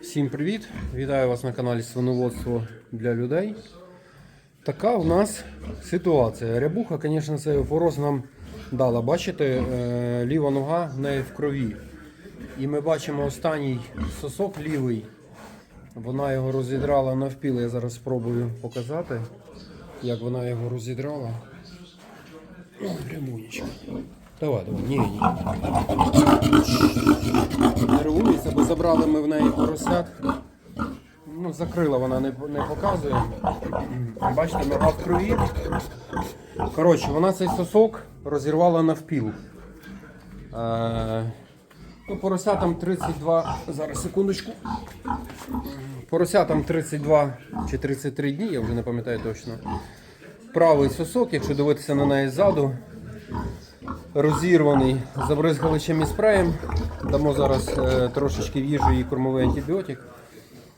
Всім привіт! Вітаю вас на каналі Свиноводство для людей. Така у нас ситуація. Рябуха, звісно, цей опороз нам дала. Бачите, е, ліва нога в неї в крові. І ми бачимо останній сосок лівий. Вона його розідрала навпіл. Я зараз спробую показати, як вона його розідрала. О. Давай, давай, ні, ні. Нервується, бо забрали ми в неї поросят. Ну, закрила вона не, не показує. Бачите, нога в крові. Коротше, вона цей сосок розірвала навпіл. Е, ну, поросятам 32. Зараз секундочку. Поросятам 32 чи 33 дні, я вже не пам'ятаю точно. Правий сосок, якщо дивитися на неї ззаду, розірваний забризгаличем і спреєм. Дамо зараз е, трошечки їжу їй кормовий антибіотик.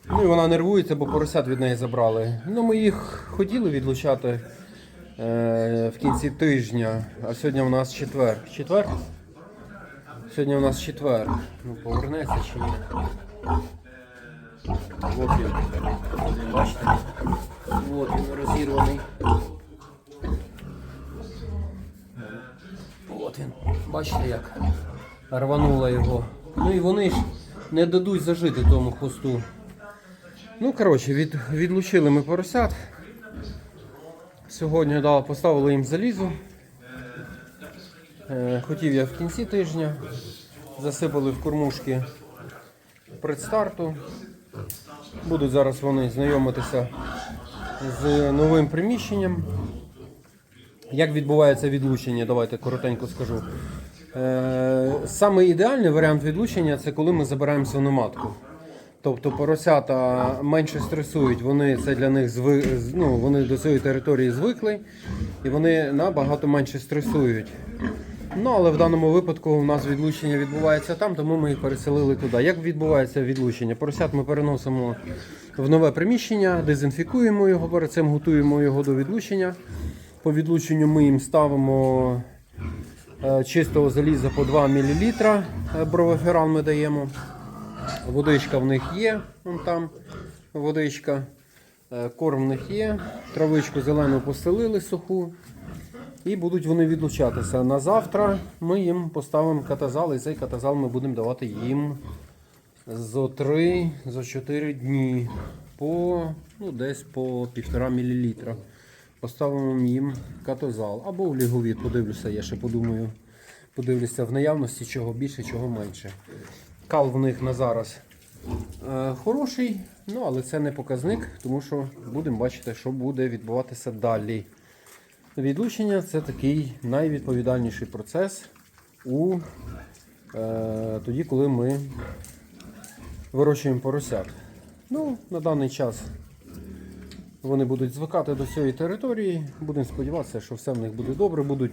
Ну і вона нервується, бо поросят від неї забрали. Ну, ми їх хотіли відлучати е, в кінці тижня, а сьогодні у нас четвер. Четвер? Сьогодні у нас четвер. Ну, повернеться чи ні. От він. Бачите? От він розірваний. Він. Бачите як рванула його. Ну і вони ж не дадуть зажити тому хвосту. Ну, коротше, від, відлучили ми поросят. Сьогодні да, поставили їм залізо. Е, хотів я в кінці тижня. Засипали в кормушки предстарту. Будуть зараз вони знайомитися з новим приміщенням. Як відбувається відлучення, давайте коротенько скажу. Е, саме ідеальний варіант відлучення це коли ми забираємо свиноматку. Тобто поросята менше стресують, вони це для них зви, ну, вони до цієї території звикли і вони набагато менше стресують. Ну, але в даному випадку у нас відлучення відбувається там, тому ми їх переселили туди. Як відбувається відлучення? Поросят ми переносимо в нове приміщення, дезінфікуємо його, перед цим готуємо його до відлучення. По відлученню ми їм ставимо е, чистого заліза по 2 мл. Бровоферал ми даємо. Водичка в них є, вон там водичка. Е, Корм в них є. Травичку зелену постелили суху. І будуть вони відлучатися. На завтра ми їм поставимо катазал, і цей катазал ми будемо давати їм зо 3, зо 4 дні по ну, десь по 1,5 мл. Поставимо їм катазал. Або в ліговід, подивлюся, я ще подумаю. Подивлюся в наявності, чого більше, чого менше. Кал в них на зараз е, хороший, ну але це не показник, тому що будемо бачити, що буде відбуватися далі. Відлучення це такий найвідповідальніший процес у, е, тоді, коли ми вирощуємо поросят. Ну, на даний час вони будуть звикати до цієї території. Будемо сподіватися, що все в них буде добре. Будуть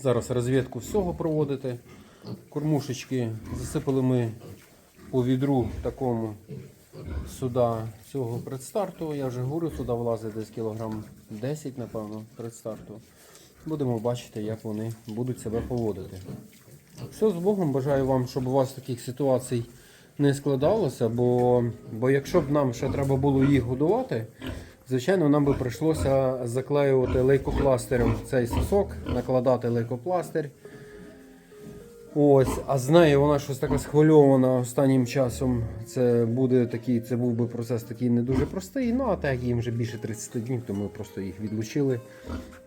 зараз розвідку всього проводити. Кормушечки засипали ми по відру такому сюди цього предстарту. Я вже говорю, сюди влазить десь кілограм 10, напевно, предстарту. Будемо бачити, як вони будуть себе поводити. Все з Богом, бажаю вам, щоб у вас таких ситуацій не складалося, бо, бо якщо б нам ще треба було їх годувати, звичайно, нам би прийшлося заклеювати лейкопластирем цей сосок, накладати лейкопластир. Ось, а з нею вона щось така схвильована останнім часом. Це буде такий, це був би процес такий не дуже простий. Ну а так їм вже більше 30 днів, то ми просто їх відлучили,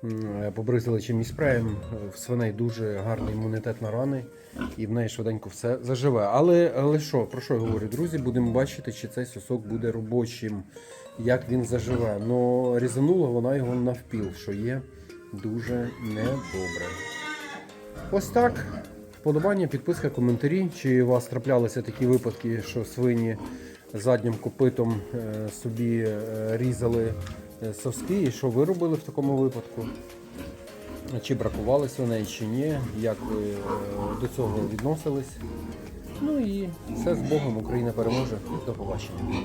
м, побризали чимось спреєм. В свиней дуже гарний імунітет на рани, і в неї швиденько все заживе. Але, але що, про що я говорю, друзі? Будемо бачити, чи цей сосок буде робочим, як він заживе. Ну різанула вона його навпіл, що є дуже недобре. Ось так. Вподобання, підписка, коментарі. Чи у вас траплялися такі випадки, що свині заднім копитом е, собі е, різали е, соски, і що ви робили в такому випадку? Чи бракували свиней, чи ні, як ви до цього відносились? Ну і все з Богом, Україна переможе. До побачення.